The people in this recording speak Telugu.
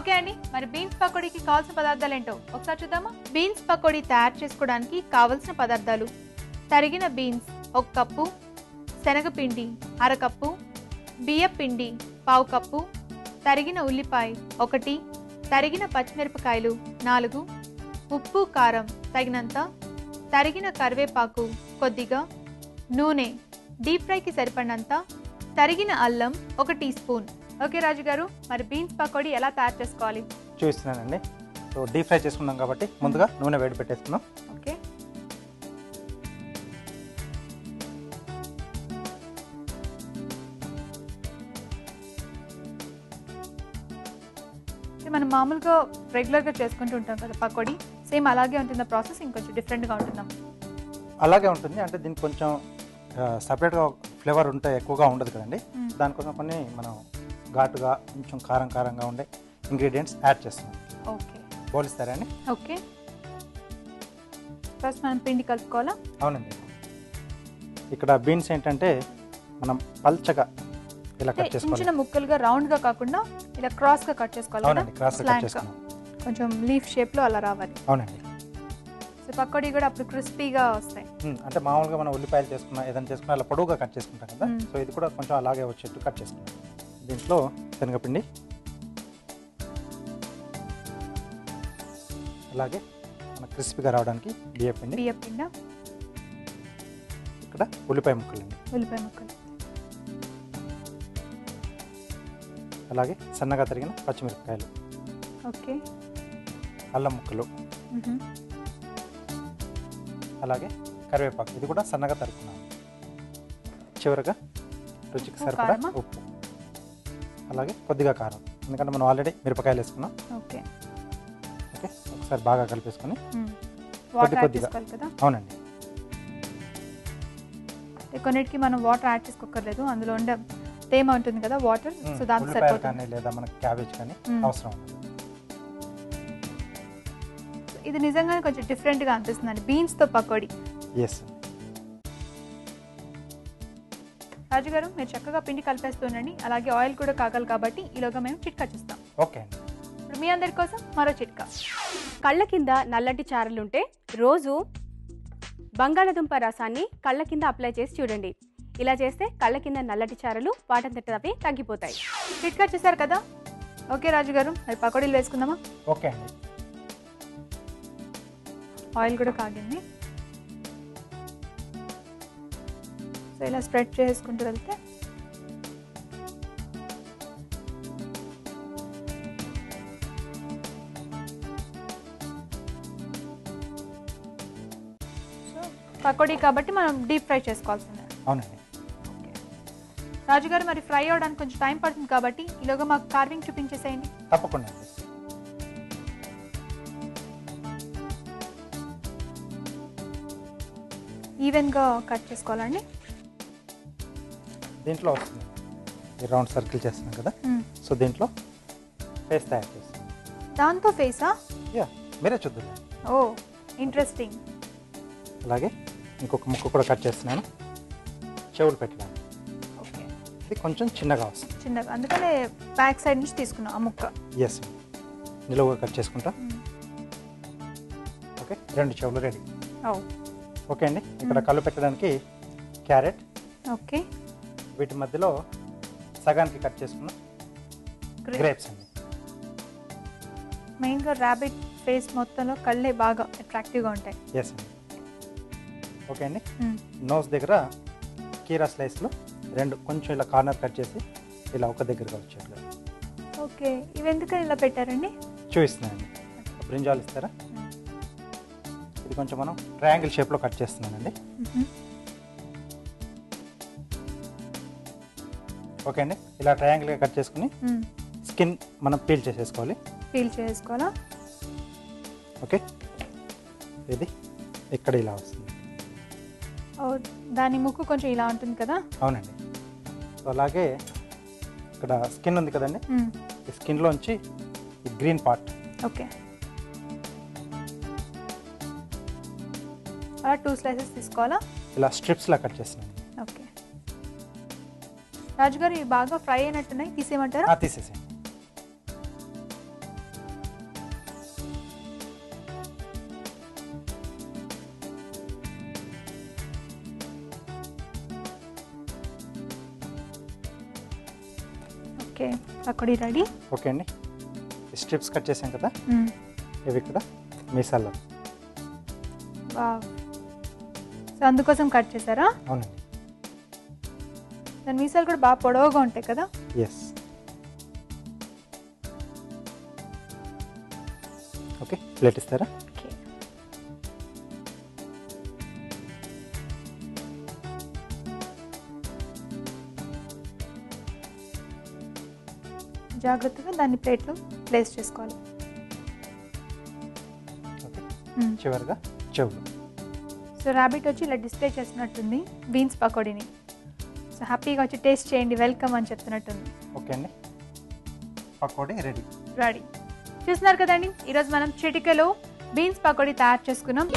ఓకే అండి. మరి బీన్స్ పకోడీకి కావాల్సిన పదార్థాలు ఏంటో ఒకసారి చూద్దామా? బీన్స్ పకోడీ తయారు చేసుకోవడానికి కావలసిన పదార్థాలు. తరిగిన బీన్స్ ఒక కప్పు శనగపిండి అరకప్పు బియ్యం పిండి పావు కప్పు తరిగిన ఉల్లిపాయ ఒకటి తరిగిన పచ్చిమిరపకాయలు నాలుగు ఉప్పు కారం తగినంత తరిగిన కరివేపాకు కొద్దిగా నూనె డీప్ ఫ్రైకి సరిపడినంత తరిగిన అల్లం ఒక టీ స్పూన్. ఓకే రాజు గారు మరి బీన్స్ పకోడీ ఎలా తయారు చేసుకోవాలి? చూపిస్తున్నానండి. సో డీప్ ఫ్రై చేసుకున్నాం కాబట్టి ముందుగా నూనె వేడి పెట్టేసుకున్నాం ఓకే. మనం మామూలుగా రెగ్యులర్గా చేసుకుంటూ ఉంటాం కదా పకోడీ. సేమ్ అలాగే ఉంటుందా ప్రాసెస్ ఇంకొంచెం డిఫరెంట్గా ఉంటుందా? అలాగే ఉంటుంది. అంటే దీనికి కొంచెం సపరేట్గా ఫ్లేవర్ ఉంటే ఎక్కువగా ఉండదు కదండి. దానికోసం కొన్ని మనం ఘాటుగా కొంచెం కారం కారంగా ఉండే ఇంగ్రీడియంట్స్ యాడ్ చేస్తున్నాం ఓకే. పోలిస్తారా అండి ఓకే. ఫస్ట్ మనం పిండి కలుపుకోవాలా? అవునండి. ఇక్కడ బీన్స్ ఏంటంటే మనం పల్చగా ఇలా కట్ చేసుకోవాలి. చిన్న ముక్కలుగా రౌండ్గా కాకుండా ఇలా క్రాస్గా కట్ చేసుకోవాలి అవునండి క్రాస్ కట్గా. చేసుకున్నాం. కొంచెం లీఫ్ షేప్లో అలా రావాలి. అవునండి. సో పకోడీ కూడా అప్పుడు క్రిస్పీగా వస్తాయి. అంటే మామూలుగా మనం ఉల్లిపాయలు చేసుకున్నా ఏదైనా చేసుకున్నా అలా పొడవుగా కట్ చేసుకుంటాం కదా. సో ఇది కూడా కొంచెం అలాగే వచ్చేట్టు కట్ చేసుకున్నాం దీంట్లో శనగపిండి. అలాగే మన క్రిస్పీగా రావడానికి బియ్య పిండి. బియ్యం పిండి? ఇక్కడ ఉల్లిపాయ ముక్కలండి. ఉల్లిపాయ ముక్కలు. అలాగే సన్నగా తరిగిన పచ్చిమిరపకాయలు. ఓకే. అల్లం ముక్కలు. అలాగే కరివేపాకు. ఇది కూడా సన్నగా తరుకున్నాను చివరగా రుచికి సరిపడా? ఉప్పు. అలాగే కొద్దిగా కారం. ఎందుకంటే మనం ఆల్రెడీ మిరపకాయలు వేసుకున్నాం. ఓకే. ఓకే? ఒకసారి బాగా కలిపేసుకొని. వాటర్ కొద్దిగా. అవునండి. కొన్నిటికి మనం వాటర్ యాడ్ చేసుకోకర్లేదు. అందులో ఉండే తేమ ఉంటుంది కదా వాటర్. సో దానికి సరిపోతుంది. కానీ లేదా మనకి క్యాబేజ్ కానీ. అవసరం ఇది నిజంగానే కొంచెం డిఫరెంట్గా అనిపిస్తుందండి. బీన్స్తో పకోడీ. ఎస్ రాజు గారు మీరు చక్కగా పిండి కలిపేస్తుండండి అలాగే ఆయిల్ కూడా కాగాలి కాబట్టి ఈలోగా మేము చిట్కా చూస్తాం. ఓకే ఇప్పుడు మీ అందరి కోసం మరో చిట్కా. కళ్ళ కింద నల్లటి చారలుంటే రోజు బంగాళదుంప రసాన్ని కళ్ళ కింద అప్లై చేసి చూడండి. ఇలా చేస్తే కళ్ళ కింద నల్లటి చారలు వాటంతట అవే తగ్గిపోతాయి. చిట్కా చూసారు కదా? ఓకే రాజు గారు మరి పకోడీలు వేసుకుందామా? ఓకే ఆయిల్ కూడా కాగింది సో ఇలా స్ప్రెడ్ చేసుకుంటూ వెళ్తే పకోడీ కాబట్టి మనం డీప్ ఫ్రై చేసుకోవాల్సిందే. అవునండి. రాజుగారు మరి ఫ్రై అవ్వడానికి కొంచెం టైం పడుతుంది కాబట్టి ఈలోగా మాకు కార్వింగ్ చూపించేసేయండి. తప్పకుండా ఈవెన్గా కట్ చేసుకోవాలండి. దీంట్లో వస్తుంది. ఈ రౌండ్ సర్కిల్ చేస్తున్నాం కదా. సో దీంట్లో ఫేస్ తయారు చేస్తాం. దాంతో ఫేసా యా మీరే చూద్దాం ఓ ఇంట్రెస్టింగ్ అలాగే ఇంకొక ముక్క కూడా కట్ చేస్తున్నాను. చెవులు పెట్టడానికి. ఓకే. ఇది కొంచెం చిన్నగా వస్తుంది. చిన్నగా అందుకనే బ్యాక్ సైడ్ నుంచి తీసుకున్నాం ఆ ముక్క. ఎస్ నిలువుగా కట్ చేసుకుంటా. ఓకే రెండు చెవులు రెడీ ఓకే అండి ఇక్కడ కళ్ళు పెట్టడానికి క్యారెట్ ఓకే. వీటి మధ్యలో సగానికి కట్ చేసుకున్న గ్రేప్స్ అండి. మెయిన్గా ర్యాబిట్ ఫేస్ మొత్తంలో కళ్ళే బాగా అట్రాక్టివ్గా ఉంటాయి. ఎస్ అండి. ఓకే అండి. నోస్ దగ్గర కీరా స్లైస్లో రెండు కొంచెం ఇలా కార్నర్ కట్ చేసి ఇలా ఒక దగ్గరగా వచ్చేట్లు ఓకే ఇవి ఎందుకని ఇలా పెట్టారండి? చూపిస్తున్నానండి. బ్రింజాల్ ఇస్తారా? ఇది కొంచెం మనం ట్రయాంగిల్ షేప్లో కట్ చేస్తున్నానండి. ఓకే అండి. ఇలా ట్రయాంగిల్గా కట్ చేసుకుని. స్కిన్ మనం పీల్ చేసేసుకోవాలి. పీల్ చేసుకోవాలా? ఓకే. ఇది ఇక్కడ ఇలా వస్తుంది. దాని ముక్కు కొంచెం ఇలా ఉంటుంది కదా? అవునండి. సో అలాగే ఇక్కడ స్కిన్ ఉంది కదండి. ఈ స్కిన్లోంచి ఈ గ్రీన్ పార్ట్ ఓకే. అలా టూ స్లైసెస్ తీసుకోవాలా? ఇలా స్ట్రిప్స్లా కట్ చేస్తున్నాను. రాజుగారు ఇవి బాగా ఫ్రై అయినట్టున్నాయి తీసేయమంటారా? తీసేసేయండి ఓకే పకోడీ రెడీ. ఓకే అండి. స్ట్రిప్స్ కట్ చేసాం కదా? ఇవి ఇక్కడ మీసాల్లో సో అందుకోసం కట్ చేశారా? అవునండి. దాని మీసాలు కూడా బాగా పొడవుగా ఉంటాయి కదా? ఎస్ ఓకే ప్లేట్ ఇస్తారా? జాగ్రత్తగా దాన్ని ప్లేట్లో ప్లేస్ చేసుకోవాలి. మ్మ్. చివరిగా చెవులు. సో ర్యాబిట్ వచ్చి ఇలా డిస్ప్లే చేస్తున్నట్టుంది బీన్స్ పకోడీని. సో హ్యాపీగా వచ్చి టేస్ట్ చేయండి వెల్కమ్ అని చెప్తున్నట్టుంది. ఓకే అండి. పకోడీ రెడీ. రెడీ. చూస్తున్నారు కదండి ఈరోజు మనం చిటికెలో బీన్స్ పకోడీ తయారు చేసుకున్నాం.